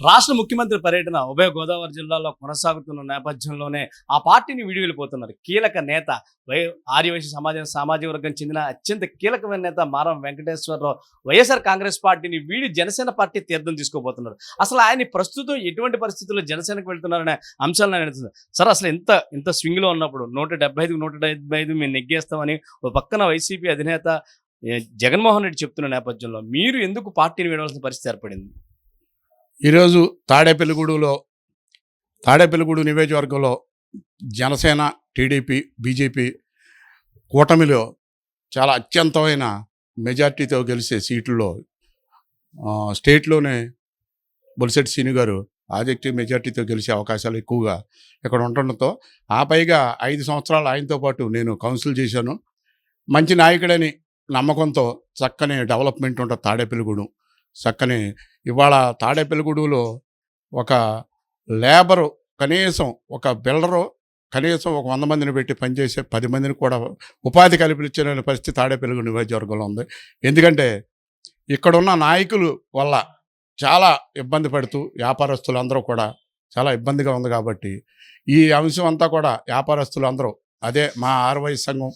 రాష్ట్ర ముఖ్యమంత్రి పర్యటన ఉభయ గోదావరి జిల్లాలో కొనసాగుతున్న నేపథ్యంలోనే ఆ పార్టీని విడివెళ్ళిపోతున్నారు కీలక నేత వై ఆర్యవైశ్య సమాజం సామాజిక వర్గం చెందిన అత్యంత కీలకమైన నేత మారం వెంకటేశ్వరరావు వైఎస్ఆర్ కాంగ్రెస్ పార్టీని వీడి జనసేన పార్టీ తీర్థం తీసుకోబోతున్నారు అసలు ఆయన ప్రస్తుతం ఎటువంటి పరిస్థితుల్లో జనసేనకు వెళ్తున్నారనే అంశాలను ఆయన సార్ అసలు ఇంత ఇంత స్వింగ్లో ఉన్నప్పుడు నూట డెబ్బై ఐదు నూట డెబ్బై ఐదు మేము నెగ్గేస్తామని ఒక పక్కన వైసీపీ అధినేత జగన్మోహన్ రెడ్డి చెప్తున్న నేపథ్యంలో మీరు ఎందుకు పార్టీని విడవలసిన పరిస్థితి ఏర్పడింది? ఈరోజు తాడేపల్లిగూడులో తాడేపల్లిగూడు నియోజకవర్గంలో జనసేన టీడీపీ బీజేపీ కూటమిలో చాలా అత్యంతమైన మెజార్టీతో గెలిచే సీట్లలో స్టేట్లోనే బొలిశెట్టి సీని గారు ఆజెక్టివ్ మెజార్టీతో గెలిచే అవకాశాలు ఎక్కువగా ఇక్కడ ఉండడంతో ఆ పైగా ఐదు సంవత్సరాలు ఆయనతో పాటు నేను కౌన్సిల్ చేశాను. మంచి నాయకుడని నమ్మకంతో చక్కని డెవలప్మెంట్ ఉంటుంది తాడేపల్లిగూడెం. చక్కని ఇవాళ తాడేపల్లిగూడులో ఒక లేబరు కనీసం ఒక బిల్డరు కనీసం ఒక వంద మందిని పెట్టి పనిచేసే పది మందిని కూడా ఉపాధి కల్పించలేని పరిస్థితి తాడేపల్లిగూడు నియోజకవర్గంలో ఉంది. ఎందుకంటే ఇక్కడున్న నాయకులు వల్ల చాలా ఇబ్బంది పడుతూ వ్యాపారస్తులు అందరూ కూడా చాలా ఇబ్బందిగా ఉంది కాబట్టి ఈ అంశం అంతా కూడా వ్యాపారస్తులు అందరూ అదే మా ఆర్వై సంఘం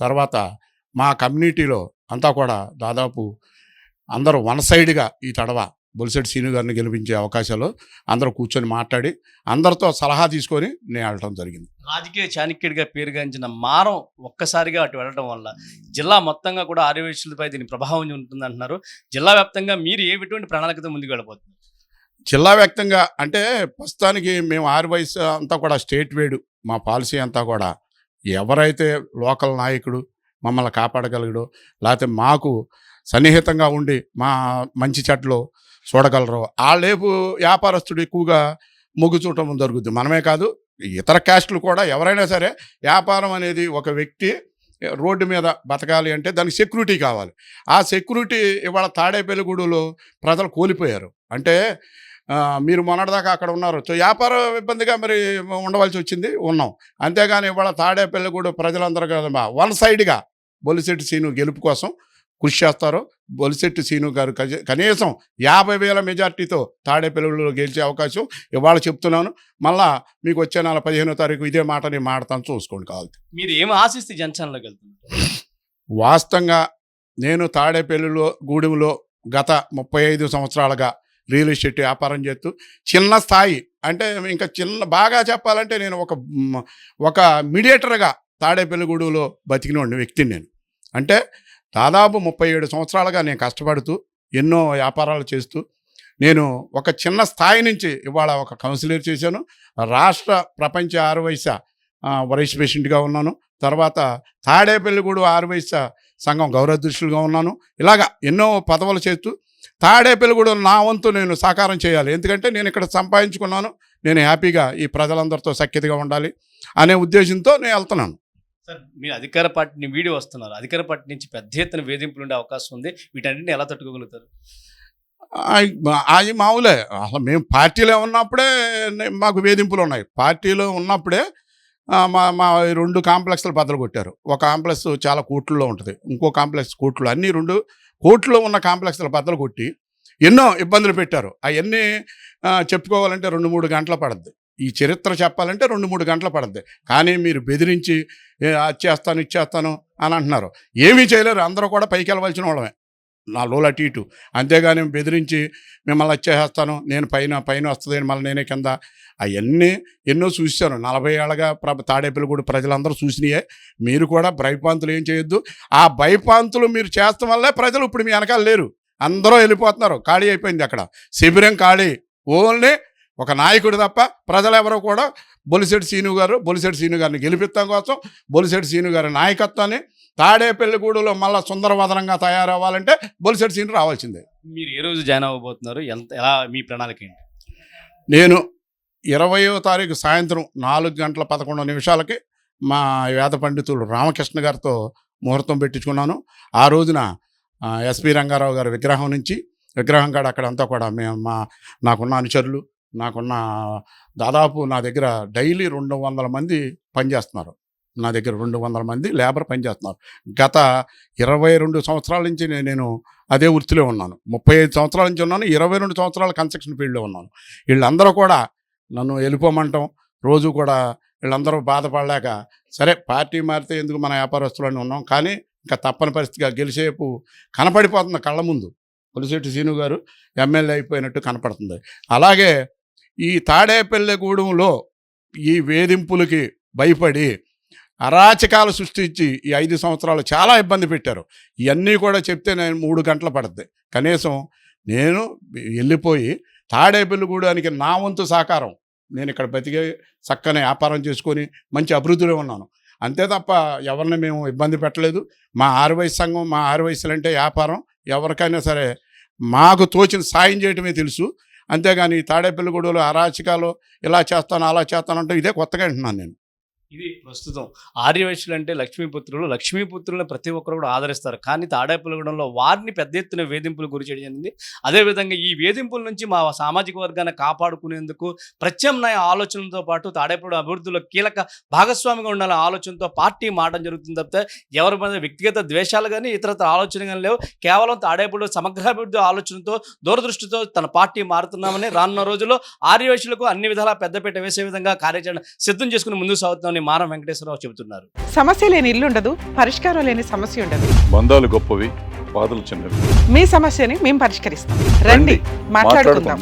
తర్వాత మా కమ్యూనిటీలో అంతా కూడా దాదాపు అందరూ వన్ సైడ్గా ఈ తడవ బొలిసెట్టి సీను గారిని గెలిపించే అవకాశాలు అందరూ కూర్చొని మాట్లాడి అందరితో సలహా తీసుకొని నేను వెళ్ళటం జరిగింది. రాజకీయ చాణక్యుడిగా పేరుగాంచిన మారం ఒక్కసారిగా అటు వెళ్ళడం వల్ల జిల్లా మొత్తంగా కూడా ఆర్యవేశ్యులపై దీని ప్రభావం ఉంటుంది అంటున్నారు జిల్లా వ్యాప్తంగా మీరు ఏ ఎటువంటి ప్రణాళికతో ముందుకు వెళ్ళబోతున్నారు? జిల్లా వ్యాప్తంగా అంటే ప్రస్తుతానికి మేము ఆరు వయసు అంతా కూడా స్టేట్ వేడు మా పాలసీ అంతా కూడా ఎవరైతే లోకల్ నాయకుడు మమ్మల్ని కాపాడగలగడు లేకపోతే మాకు సన్నిహితంగా ఉండి మా మంచి చెట్లు చూడగలరు. ఆ లేపు వ్యాపారస్తుడు ఎక్కువగా మొగ్గు చూడటం జరుగుద్ది. మనమే కాదు ఇతర క్యాస్టులు కూడా ఎవరైనా సరే వ్యాపారం అనేది ఒక వ్యక్తి రోడ్డు మీద బతకాలి అంటే దానికి సెక్యూరిటీ కావాలి. ఆ సెక్యూరిటీ ఇవాళ తాడేపల్లిగూడులో ప్రజలు కోల్పోయారు. అంటే మీరు మొన్నటిదాకా అక్కడ ఉన్నారు. సో వ్యాపార ఇబ్బందిగా మరి ఉండవలసి వచ్చింది ఉన్నాం. అంతేగాని ఇవాళ తాడేపల్లిగూడు ప్రజలందరూ కదా వన్ సైడ్గా బొలిసెట్టి సీను గెలుపు కోసం కృషి చేస్తారు బొలిశెట్టి సీను గారు కనీసం యాభై వేల మెజార్టీతో తాడేపల్లిలో గెలిచే అవకాశం ఇవాళ చెప్తున్నాను. మళ్ళా మీకు వచ్చే నెల పదిహేనో తారీఖు ఇదే మాట నేను మాడతాను చూసుకోండి కావాలి మీరు ఏం ఆశిస్తే జనసేనలోకి వెళ్తున్నారు? వాస్తవంగా నేను తాడేపల్లిలో గూడెంలో గత ముప్పై ఐదు సంవత్సరాలుగా రియల్ ఎస్టేట్ వ్యాపారం చేస్తూ చిన్న స్థాయి అంటే ఇంకా చిన్న బాగా చెప్పాలంటే నేను ఒక ఒక మీడియేటర్గా తాడేపల్లిగూడెంలో బతికిన వ్యక్తిని నేను. అంటే దాదాపు ముప్పై ఏడు సంవత్సరాలుగా నేను కష్టపడుతూ ఎన్నో వ్యాపారాలు చేస్తూ నేను ఒక చిన్న స్థాయి నుంచి ఇవాళ ఒక కౌన్సిలర్ చేశాను. రాష్ట్ర ప్రపంచ ఆరువైస వైస్ ప్రెసిడెంట్గా ఉన్నాను. తర్వాత తాడేపల్లిగూడు ఆరువైస సంఘం గౌరవదృష్టులుగా ఉన్నాను. ఇలాగా ఎన్నో పదవులు చేస్తూ తాడేపల్లిగూడు నా వంతు నేను సాకారం చేయాలి. ఎందుకంటే నేను ఇక్కడ సంపాదించుకున్నాను. నేను హ్యాపీగా ఈ ప్రజలందరితో సఖ్యతగా ఉండాలి అనే ఉద్దేశంతో నేను వెళ్తున్నాను. సార్ మీరు అధికార పార్టీని వీడి వస్తున్నారు. అధికార పార్టీ నుంచి పెద్ద ఎత్తున వేధింపులు ఉండే అవకాశం ఉంది. వీటన్నిటిని ఎలా తట్టుకోగలుగుతారు? ఆ- మామూలే అసలు మేము పార్టీలో ఉన్నప్పుడే మాకు వేధింపులు ఉన్నాయి. పార్టీలో ఉన్నప్పుడే మా మా రెండు కాంప్లెక్స్లు బద్దలు కొట్టారు. ఒక కాంప్లెక్స్ చాలా కోట్లలో ఉంటుంది. ఇంకో కాంప్లెక్స్ కోట్లు అన్ని రెండు కోట్లో ఉన్న కాంప్లెక్స్లు బద్దలు కొట్టి ఎన్నో ఇబ్బందులు పెట్టారు. అవన్నీ చెప్పుకోవాలంటే రెండు మూడు గంటలు పడద్ది. ఈ చరిత్ర చెప్పాలంటే రెండు మూడు గంటలు పడద్ది. కానీ మీరు బెదిరించి అది చేస్తాను ఇచ్చేస్తాను అని అంటున్నారు. ఏమీ చేయలేరు. అందరూ కూడా పైకి వెళ్ళవలసిన వాళ్ళమే. నా లోలు అటు ఇటు. అంతేగాని బెదిరించి మిమ్మల్ని వచ్చేస్తాను నేను పైన పైన వస్తుంది మళ్ళీ నేనే కింద. అవన్నీ ఎన్నో చూశాను నలభై ఏళ్ళగా ప్ర తాడేపల్లిగూడు ప్రజలందరూ చూసినాయే. మీరు కూడా భయపాంతులు ఏం చేయొద్దు. ఆ భయపాంతులు మీరు చేస్తాం వల్లే ప్రజలు ఇప్పుడు మీ వెనకాల లేరు. అందరూ వెళ్ళిపోతున్నారు. ఖాళీ అయిపోయింది అక్కడ. శిబిరం ఖాళీ. ఓన్లీ ఒక నాయకుడు తప్ప ప్రజలు ఎవరో కూడా బొలిశెట్టి సీను గారు బొలిశెట్టి సీను గారిని గెలిపిస్తాం కోసం బొలిశెట్టి సీను గారి నాయకత్వాన్ని తాడేపల్లిగూడులో మళ్ళా సుందరవదనంగా తయారవ్వాలంటే బొలిశెట్టి సీను రావాల్సిందే. మీరు ఏ రోజు జాయిన్ అవ్వబోతున్నారు? ఎంత ఎలా మీ ప్రణాళిక ఏంటి? నేను ఇరవయో తారీఖు సాయంత్రం నాలుగు గంటల పదకొండు నిమిషాలకి మా వేద పండితులు రామకృష్ణ గారితో ముహూర్తం పెట్టించుకున్నాను. ఆ రోజున ఎస్పి రంగారావు గారి విగ్రహం నుంచి విగ్రహం కాడ అక్కడంతా కూడా మేము మా నాకున్న అనుచరులు నాకున్న దాదాపు నా దగ్గర డైలీ రెండు వందల మంది పనిచేస్తున్నారు. నా దగ్గర రెండు వందల మంది లేబర్ పనిచేస్తున్నారు. గత ఇరవై రెండు సంవత్సరాల నుంచి నేను అదే వృత్తిలో ఉన్నాను. ముప్పై ఐదు సంవత్సరాల నుంచి ఉన్నాను. ఇరవై రెండు సంవత్సరాల కన్స్ట్రక్షన్ ఫీల్డ్లో ఉన్నాను. వీళ్ళందరూ కూడా నన్ను వెళ్ళిపోమంటాం. రోజు కూడా వీళ్ళందరూ బాధపడలేక సరే పార్టీ మారితే ఎందుకు మన వ్యాపారస్తులని ఉన్నాం? కానీ ఇంకా తప్పని పరిస్థితిగా గెలిచేపు కనపడిపోతుంది కళ్ళ ముందు. పులిశెట్టి సీను గారు ఎమ్మెల్యే అయిపోయినట్టు కనపడుతుంది. అలాగే ఈ తాడేపల్లెగూడెంలో ఈ వేధింపులకి భయపడి అరాచకాలు సృష్టించి ఈ ఐదు సంవత్సరాలు చాలా ఇబ్బంది పెట్టారు. ఇవన్నీ కూడా చెప్తే నేను మూడు గంటలు పడుతుంది కనీసం నేను వెళ్ళిపోయి తాడేపల్లిగూడానికి నా వంతు సహకారం. నేను ఇక్కడ బతికే చక్కని వ్యాపారం చేసుకొని మంచి అభివృద్ధిలో ఉన్నాను. అంతే తప్ప ఎవరిని మేము ఇబ్బంది పెట్టలేదు. మా ఆరువైసు సంఘం మా ఆరువయసులు అంటే వ్యాపారం. ఎవరికైనా సరే మాకు తోచిన సాయం చేయటమే తెలుసు. అంతేగాని తాడేపల్లిగూడలో అరాచకాలు ఇలా చేస్తాను అలా చేస్తాను అంటే ఇదే కొత్తగా అంటున్నాను నేను. ఇది ప్రస్తుతం. ఆర్యవైశ్యులు అంటే లక్ష్మీపుత్రులు. లక్ష్మీపుత్రులను ప్రతి ఒక్కరు కూడా ఆదరిస్తారు. కానీ తాడేపల్లిగూడెంలో వారిని పెద్ద ఎత్తున వేధింపులు గురి చేయడం జరిగింది. అదేవిధంగా ఈ వేధింపుల నుంచి మా సామాజిక వర్గాన్ని కాపాడుకునేందుకు ప్రత్యామ్నాయ ఆలోచనలతో పాటు తాడేపల్లి అభివృద్ధిలో కీలక భాగస్వామిగా ఉండాలనే ఆలోచనతో పార్టీ మారడం జరుగుతుంది తప్పితే ఎవరి మీద వ్యక్తిగత ద్వేషాలు కానీ ఇతరత్ర ఆలోచన కానీ లేవు. కేవలం తాడేపల్లి సమగ్రాభివృద్ధి ఆలోచనతో దూరదృష్టితో తన పార్టీ మారుతున్నామని రానున్న రోజుల్లో ఆర్యవైశ్యులకు అన్ని విధాలా పెద్దపీట వేసే విధంగా కార్యాచరణ సిద్ధం చేసుకుని ముందుకు సాగుతామని మారం వెంకటేశ్వరరావు చెబుతున్నారు. సమస్య లేని ఇల్లు ఉండదు పరిష్కారం లేని సమస్య ఉండదు. బంధాలు గొప్పవి బాధలు చిన్నవి. మీ సమస్యని మేము పరిష్కరిస్తాం. రండి మాట్లాడుకుందాం.